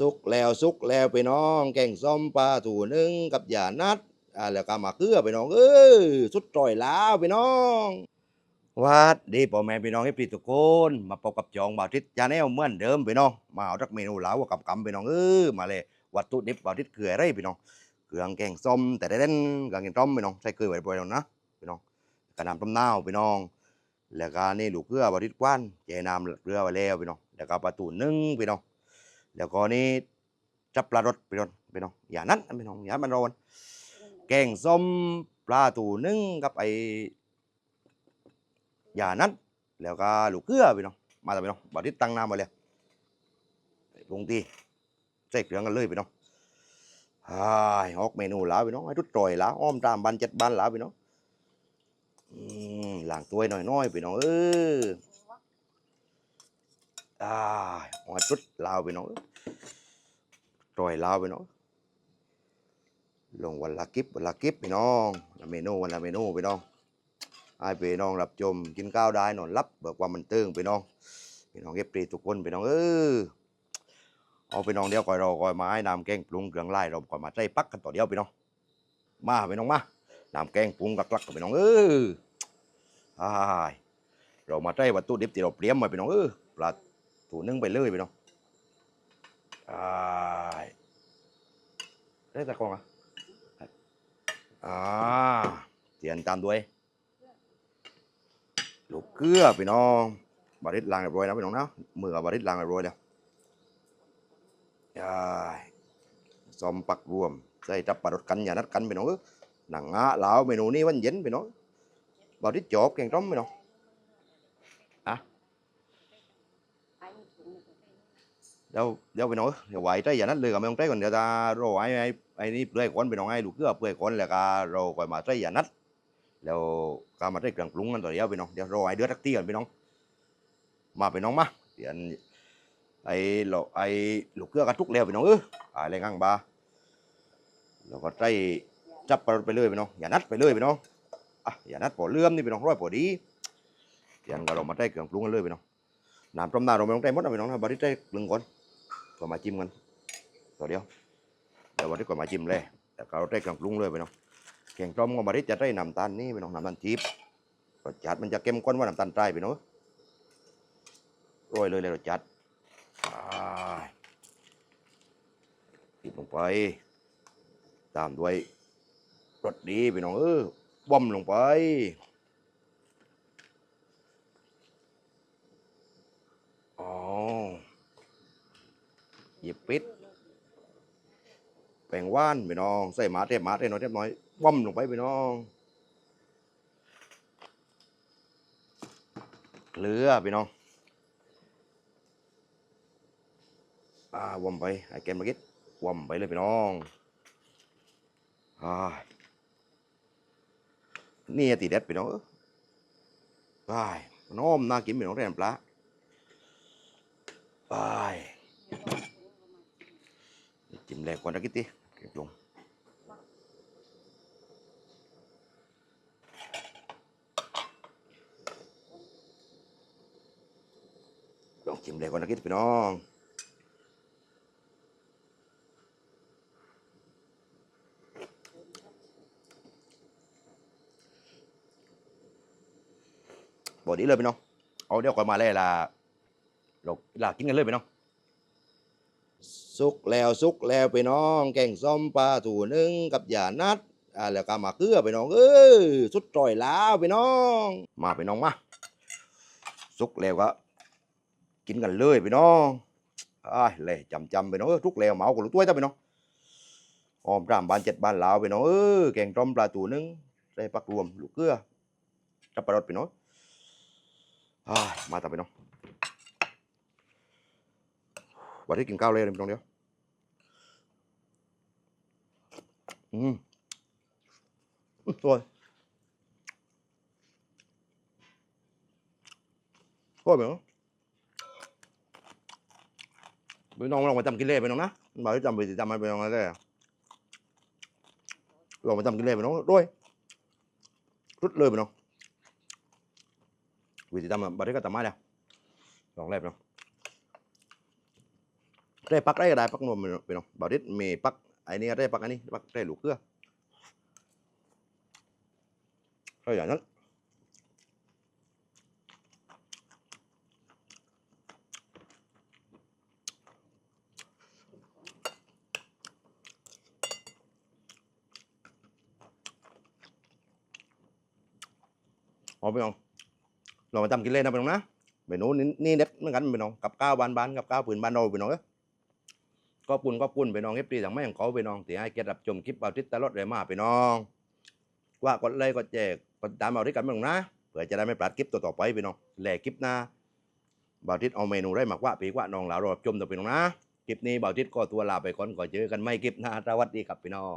สุกแล้วสุกแล้วไปน้อง แกงส้มปลาถูนึ่งกับหยานัดอ่าแล้วก็มาเกลือไปน้องเอ้สุดต่อยแล้วไปน้องวัดดีพ่อแม่พี่น้องให้ปีทุกนมาพบกับจองบ่าวทิศจาแนลเหมือนเดิมไปน้องมาเอาจักเมนูเหลาวกับกำไปน้องเออมาเลยวัตถุดิบบ่าวทิศเกลืออะไรไปน้องเครื่องแกงส้มแต่ได้เล่นเครื่องแกงส้มไปน้องใส่เกลือไว้บ่อยๆน้องนะไปน้องกระนำต้มน้าวไปน้อง แล้วก็นี่ลูกเกลือบริษกว้านเจน้ำเกลือไว้แล้วพี่น้องแล้วก็ประตูนึ่งพี่น้อง แล้วก็นี่จับปลารสพี่น้องพี่น้องอย่านั้นพี่น้องอย่ามันร้อนแกงส้มปลาตูนึ่งกับไออย่านั้นแล้วก็ลูกเกลือพี่น้องมาแต่พี่น้องบริษตั้งน้ำมาเลยปรุงทีใส่เครื่องกันเลยพี่น้องฮ่ายออกเมนูแล้วพี่น้องให้ทุกตรอยแล้วอ้อมตามบันเจ็ดบันแล้วพี่น้องอืมล้างตัวหน่อยน้อยๆพี่น้องเออ อ่าหัวจุดลาวพี่น้องรอยลาวพี่น้องลงวันละกิบวันละกิบพี่น้องละเมนูวันละเมนูพี่น้องให้พี่น้องรับชมกินข้าวได้นอนรับเบิกความมันเติงพี่น้องพี่น้องเก็บปรีทุกคนพี่น้องเออเอาพี่น้องเดียวก่อยรอก่อยไม้น้ำแกงปรุงเครื่องไล่เราก่อยมาใจปักกันต่อเดียวพี่น้องมาพี่น้องมาน้ำแกงปรุงกักๆกับพี่น้องเอออ้าเรามาได้วัตถุดิบที่เราเตรียมมาพี่น้องเออปลา ถูนึ่งไปเลยพี่น้องอ้าได้ตะกองอะอ่าเตียนตามด้วยลูกเกลือพี่น้องบาริดล้างเรียบร้อยนะพี่น้องนะมือบาริดล้างเรียบร้อยแล้วอ้ายซอมปักรวมใส่จับปลารดกันอย่านัดกันพี่น้องหนังงะ lão mày nụ ni bánh dính mày nói bảo đi chộp kèn trống mày nói hả เดี๋ยวเดี๋ยวไปน้องเดี๋ยวไหวใจอย่านั้นเลยกับไม่ต้องใจก่อนเดี๋ยวจะรอไอ้ไอ้ไอ้นี่เปลือยก้นไปน้องไอ้ลูกเกลือเปลือยก้นแล้วก็เราคอยมาใจอย่านัดแล้วก็มาใจกลางปรุงกันต่อเดี๋ยวไปน้องเดี๋ยวรอไอ้เดือดตักตี้ก่อนไปน้อง มาไปน้องมาเดี๋ยวไอ้เราไอ้ลูกเกลือกระทุกแล้วไปน้องเอออะไรข้างบ้าเราก็ใจจับไปเลยไปน้องอย่านัดไปเลยไปน้องอะอย่านัดปอเลื่อมนี่ไปน้องร้อยปอดีเดี๋ยวเรามาใจกลางปรุงกันเลยไปน้องน้ำต้มน้ำเราไม่ต้องใจมดนะไปน้องนะบาริใจกลึงก่อน ก็มาจิ้มกันตัวเดียวเดี๋ยวบาริก็มาจิ้มเลยแต่ก็เราได้เครื่องปรุงเลยพี่น้องแกงต้มก็บาริจะได้น้ำตาลนี่พี่น้องน้ำตาลจีบรสจัดมันจะเข้มข้นว่าน้ำตาลใต้พี่น้องโรยเลยเลยรสจัดติดลงไป ตามด้วยรสดีพี่น้องเออบ่อมลงไปอ๋อห ยิบปิดแป้งว่านพี่น้อง ใส่หมาเทหมาเทน้อยเทน้อยบ่อมลงไปพี่น้องเกลือพี่น้องอ่าว่อมไปไอ้แกนมากิดว่อมไปเลยพี่น้องอ่านี่ตีเด็ดไปน้องเอ้ยไปน้อมน่ากินไปน้องแรมปลาไป จิ้มแรกก่อนนะกิตติเก็บลงลองจิ้มแรกก่อนนะกิตติพี่น้องบอดีเลยพี่น้องเอาเดี๋ยวก่อนมาเลยล่ะเราลากินกันเลยพี่น้อง สุกแล้วสุกแล้วไปน้อง แกงส้มปลาถูนึ่งกับหยานัดอ่าแล้วก็มาเกลือไปน้องเอ้ยสุดตร่อยล้วไปน้อง มาไปน้องมาสุกแล้วก็กินกันเลยไปน้องอ้ายเลยจำจำไปน้องทุกแล้วเมาก็รู้ตัวแต่ไปน้องหอมรามบานเจ็ดบานลาวไปน้องเออแกงส้มปลาถูนึ่งใส่ปักรวมลูกเกลือจับปลารสไปน้องอ่ามาต่อไปน้องวันที่กินข้าวเลยพี่น้องเดียว อืมอื้อสวยสวยไหมเนาะพี่น้องลองมาจำกินเล่ไปน้องนะบอกให้จำไปสิจำมาไปน้องอะไรได้ลองมาจำกินเล่ไปน้องด้วยรุดเลยไปน้องวิธีทำบัตรก็ทำมาแล้วลองแรกเนาะได้ปักได้ก็ได้ปักนวมไปน้องบ่าวดิษมีปัก อ้นี่ได้ปักอันนี้ปักได้หลูกเกลือก็อย่างนั้นเอาไปน้องเรามาทำกินเล่นนะไปน้องนะเมนูนี้นี่เด็ดเหมือนกันไปน้องกับข้าวบานบานๆกับข้าวผืนบ้านเราไปน้องเอ้ ก็ปุ่นก็ปุ่นไปน้องเอฟดีทางไม่ของเขาไปน้องที่ให้เกียรติรับชมคลิปเอาทิศตลอดเลยมาไปน้อง ว่ากดไลค์กดแจกกดตามเอาที่กันไปน้องนะเพื่อจะได้ไม่พลาดคลิปต่อๆไปไปน้องแหล่คลิปหน้าบ่าวทิศเอาเมนูได้มากว่าปีกว่าน้องหลาวรอรับชมต่อไปน้องนะคลิปนี้บ่าวทิศก็ตัวลาไปก่อนก่อนเจอกันไม่คลิปหน้าสวัสดีครับพี่น้อง